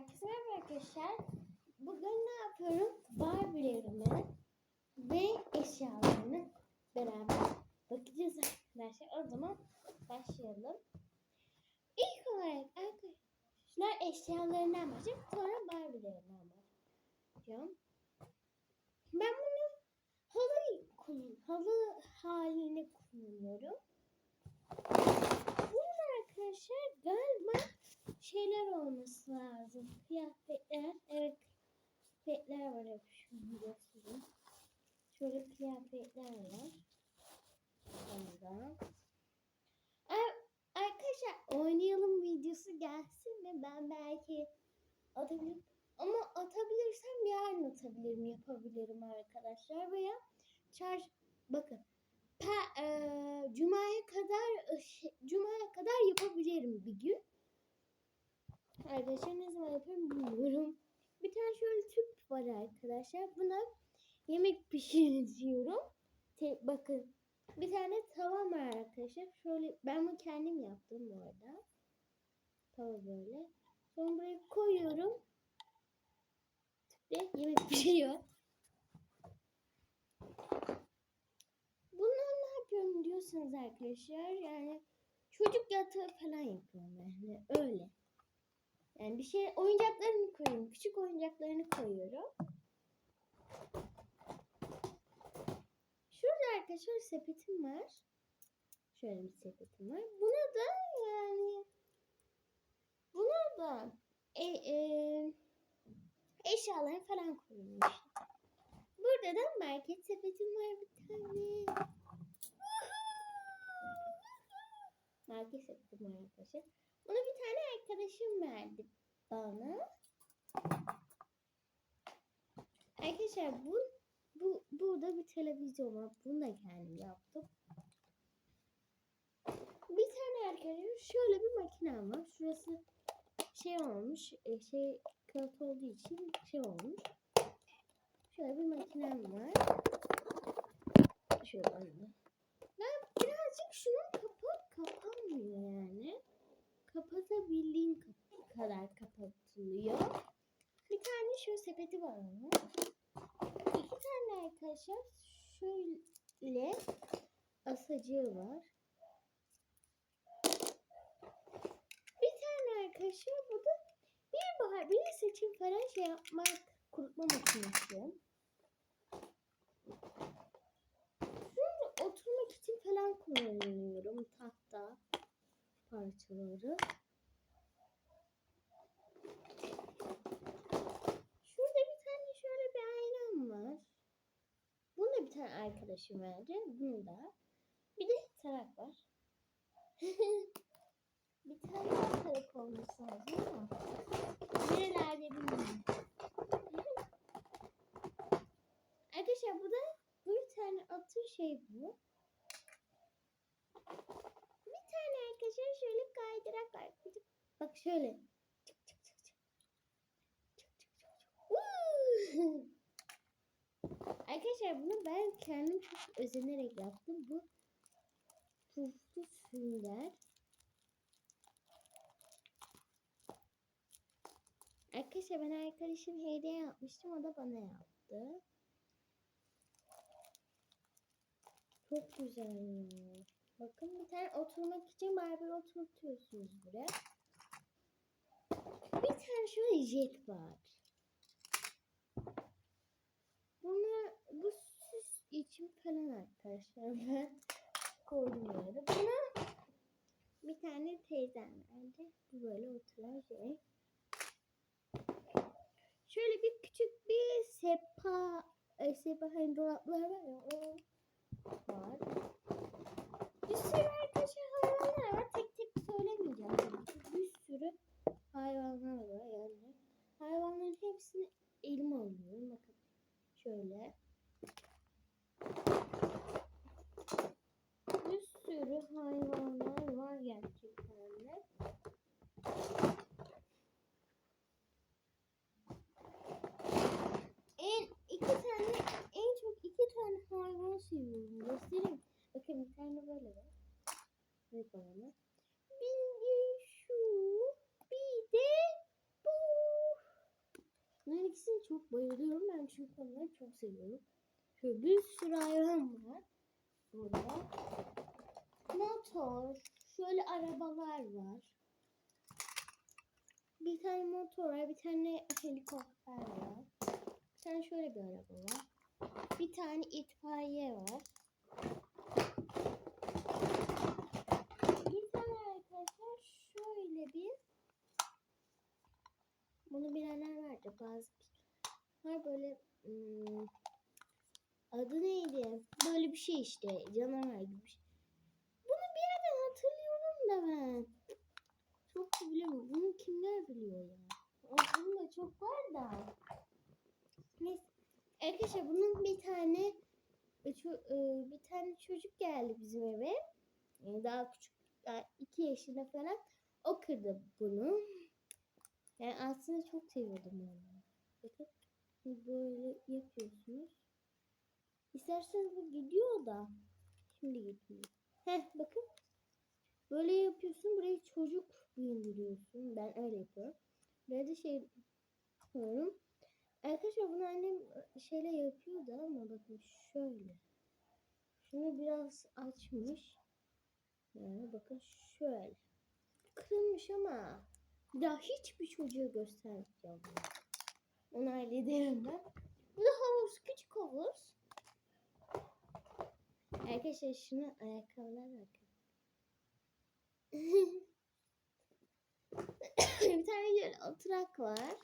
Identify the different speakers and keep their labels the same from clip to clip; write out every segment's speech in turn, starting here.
Speaker 1: Herkese merhaba arkadaşlar. Bugün ne yapıyorum? Barbie'lerimi ve eşyalarını beraber bakacağız arkadaşlar. O zaman başlayalım. İlk olarak arkadaşlar eşyalarından başlayıp sonra Barbie'lerinden başlayacağım. Ben bunu halı, halı haline kullanıyorum. Bunun arkadaşlar galiba şeyler olması lazım. Kıyafetler. Evet. Kıyafetler var hep şunu göstereyim. Şöyle kıyafetler var. Sonra. Ar- Arkadaşlar oynayalım videosu gelsin ve ben belki atabilirim. Ama atabilirsem yarın atabilirim, yapabilirim arkadaşlar. Veya çarş bakın pe, eee, Cuma'ya kadar Cuma'ya kadar yapabilirim bir gün. Arkadaşlar ne zaman yaparım bilmiyorum. Bir tane şöyle tüp var arkadaşlar. Buna yemek pişiriyorum. Bakın bir tane tavam var arkadaşlar. Şöyle ben bunu kendim yaptım bu arada. Tava böyle. Sonra buraya koyuyorum. Tüpte yemek pişiyor. Bunlar ne yapıyorum diyorsanız arkadaşlar yani çocuk yatağı falan yapıyorum yani öyle. Yani bir şey oyuncaklarını koyuyorum. Küçük oyuncaklarını koyuyorum. Şurada arkadaşlar sepetim var. Şöyle bir sepetim var. Buna da yani buna da e, e, eşyalarını falan koyuyorum işte. Burada da market sepetim var bir tane. Market sepetim var arkadaşlar. Bunu bir arkadaşım verdi bana. Arkadaşlar bu bu burada bir televizyon var. Bunu da kendim yaptım. Bir tane arkadaşlar şöyle bir makinem var. Şurası şey olmuş. e, Şey kağıt olduğu için şey olmuş. Şöyle bir makinem var. Şöyle. Kapatabildiğim kap- kadar kapatılıyor. Bir tane şu sepeti var onun. İki tane arkadaşlar şöyle asacığı var. Bir tane arkadaşlar bu da bir bahar bir seçim falan şey yapmak kurutma makinesi. Şurada oturmak için falan kullanıyorum tahta parçaları. Şurada bir tane şöyle bir aynam var. Bunu da bir tane arkadaşım verdi. Bunu da. Bir de tarak var. bir tane daha tarak olması lazım ama. Nerelerde bilmiyorum. Arkadaşlar bu da bir tane atır şey bu. Bir tane arkadaşlar şöyle kaydırak var. Bak şöyle. Çık çık çık çık. Çık çık çık! Arkadaşlar bunu ben kendim çok özenerek yaptım. Bu puflu sünger. Arkadaşlar ben arkadaşım hediye yapmıştım. O da bana yaptı. Çok güzel ya. Bakın bir tane oturmak için Barbie oturtuyorsunuz buraya. Bir tane şöyle jet var. Bunu bu süs için falan arkadaşlar ben koydum böyle. Buna bir tane teyzem verdi. Bu böyle oturan şey. Şöyle bir küçük bir sepa e, sepa hani dolaplar var ya o var. Bir sürü arkadaşlar hayvanlar var. Tek tek söylemeyeceğim. tabii ki. Bir sürü hayvanlar var yani. Hayvanların hepsini elime alıyorum. Bakın şöyle. Bir sürü hayvanlar var gerçekten de. En iki tane en çok iki tane hayvan seviyorum. Göstereyim. Bakın bir tane böyle var. Büyük olanı. Bir de şu. Bir de bu. ikisini çok bayılıyorum ben çünkü onları çok seviyorum. Şöyle bir sürü hayvan var. Burada. Motor. Şöyle arabalar var. Bir tane motor var. Bir tane helikopter var. Bir tane şöyle bir araba var. Bir tane itfaiye var. Tane arkadaşlar şöyle bir bunu bilenler vardı bazı var böyle ım, adı neydi? Böyle bir şey işte canavar gibi bir şey. Bunu bir yerden hatırlıyorum da ben. Çok da bilmiyorum. Bunu kimler biliyor ya? Aklımda çok var da. Arkadaşlar bunun bir tane e, e, bir tane çocuk geldi bizim eve. Daha küçük, daha iki yaşında falan. O kırdı bunu. Yani aslında çok seviyordum bunu. Bakın böyle yapıyorsunuz. İsterseniz bu gidiyor da. Şimdi gitmiyor. Heh bakın. Böyle yapıyorsun. Buraya çocuk bindiriyorsun. Ben öyle yapıyorum. Böyle de şey yapıyorum. Arkadaşlar bunu annem şeyle yapıyordu ama bakın şöyle. Şunu biraz açmış. Yani bakın şöyle. Kırılmış ama bir daha hiçbir çocuğa göstermeyeceğim. bunu. Onu hallederim ben. Bu da havuz. Küçük havuz. Arkadaşlar şuna ayakkabılar bakın. bir tane oturak var.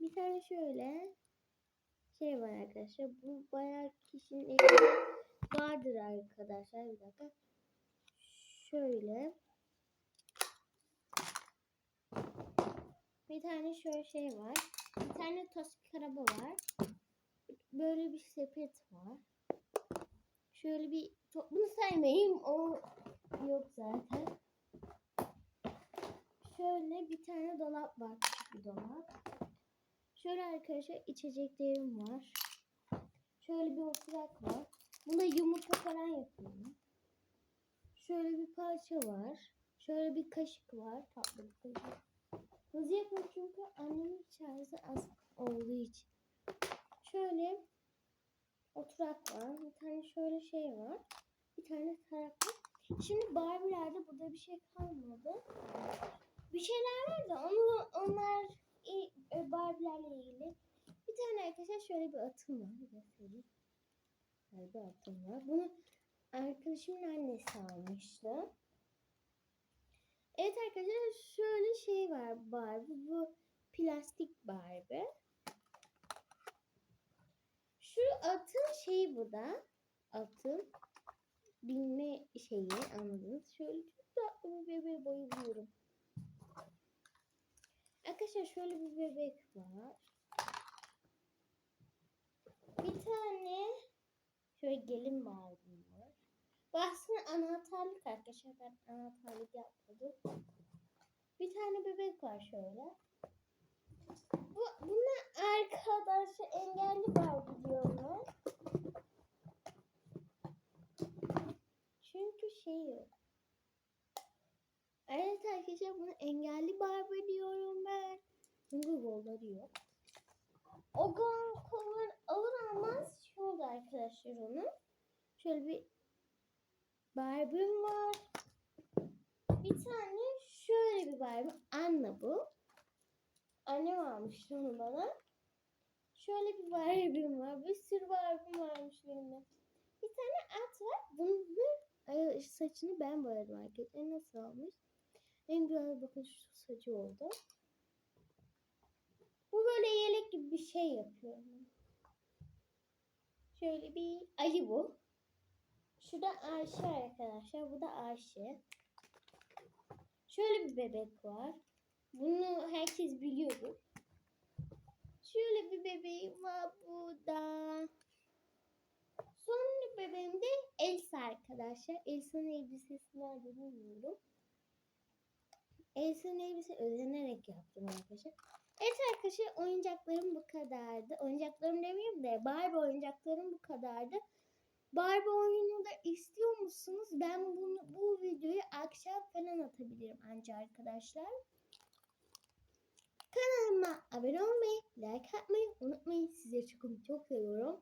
Speaker 1: Bir tane şöyle şey var arkadaşlar. Bu bayağı kişinin evinde vardır arkadaşlar. Bir dakika. Şöyle. Bir tane şöyle şey var. Bir tane tospik araba var. Böyle bir sepet var. Şöyle bir bunu saymayayım. O yok zaten. Şöyle bir tane dolap var. Küçük bir dolap. Şöyle arkadaşlar içeceklerim var. Şöyle bir oturak var. Bunda yumurta falan yapıyorum. Şöyle bir parça var. Şöyle bir kaşık var. Tatlı bir kaşık. Hızlı yapıyorum çünkü annemin şarjı az olduğu için. Şöyle oturak var. Bir tane şöyle şey var. Bir tane tarak var. Şimdi Barbie'lerde burada bir şey kalmadı. Bir şeyler var da onu, onlar Barbie'lerle ilgili. Bir tane arkadaşlar şöyle bir atım var. Göstereyim. Bir atım var. Bunu arkadaşımın annesi almıştı. Evet arkadaşlar şöyle şey var Barbie. Bu plastik Barbie. Şu atın şeyi bu da. Atın binme şeyi anladınız. Şöyle çok tatlı bir bebeğe bayılıyorum. Arkadaşlar şöyle bir bebek var. Bir tane şöyle gelin Barbie var. Aslında anahtarlık arkadaşlar. Ben anahtarlık yapmadım. Bir tane bebek var şöyle. Bu, buna arkadaşı engelli Barbie diyorlar. Çünkü şey yok. Evet arkadaşlar bunu engelli Barbie diyorum ben. Çünkü kolları yok. O gol kolları alır almaz şu oldu arkadaşlar onu. Şöyle bir Barbie'm var. Bir tane şöyle bir Barbie. Anne bu. Annem almıştı onu bana. Şöyle bir Barbie'm var. Bir sürü Barbie'm varmış benim. Bir tane at var. Bunun saçını ben boyadım arkadaşlar. Nasıl olmuş? En güzel bakın şu saçı oldu. Bu böyle yelek gibi bir şey yapıyorum. Şöyle bir Ali bu. Şu Ayşe arkadaşlar. Bu da Ayşe. Şöyle bir bebek var. Bunu herkes biliyordur. Şöyle bir bebeğim var burada. Son bebeğim de Elsa arkadaşlar. Elsa'nın elbisesi nerede bilmiyorum. Elsa'nın elbise özenerek yaptım arkadaşlar. Evet arkadaşlar oyuncaklarım bu kadardı. Oyuncaklarım demeyeyim de Barbie oyuncaklarım bu kadardı. Barbie oyunu da istiyor musunuz? Ben bunu, bu videoyu akşam falan atabilirim anca arkadaşlar. Kanalıma abone olmayı, like atmayı unutmayın. Sizleri çok çok seviyorum.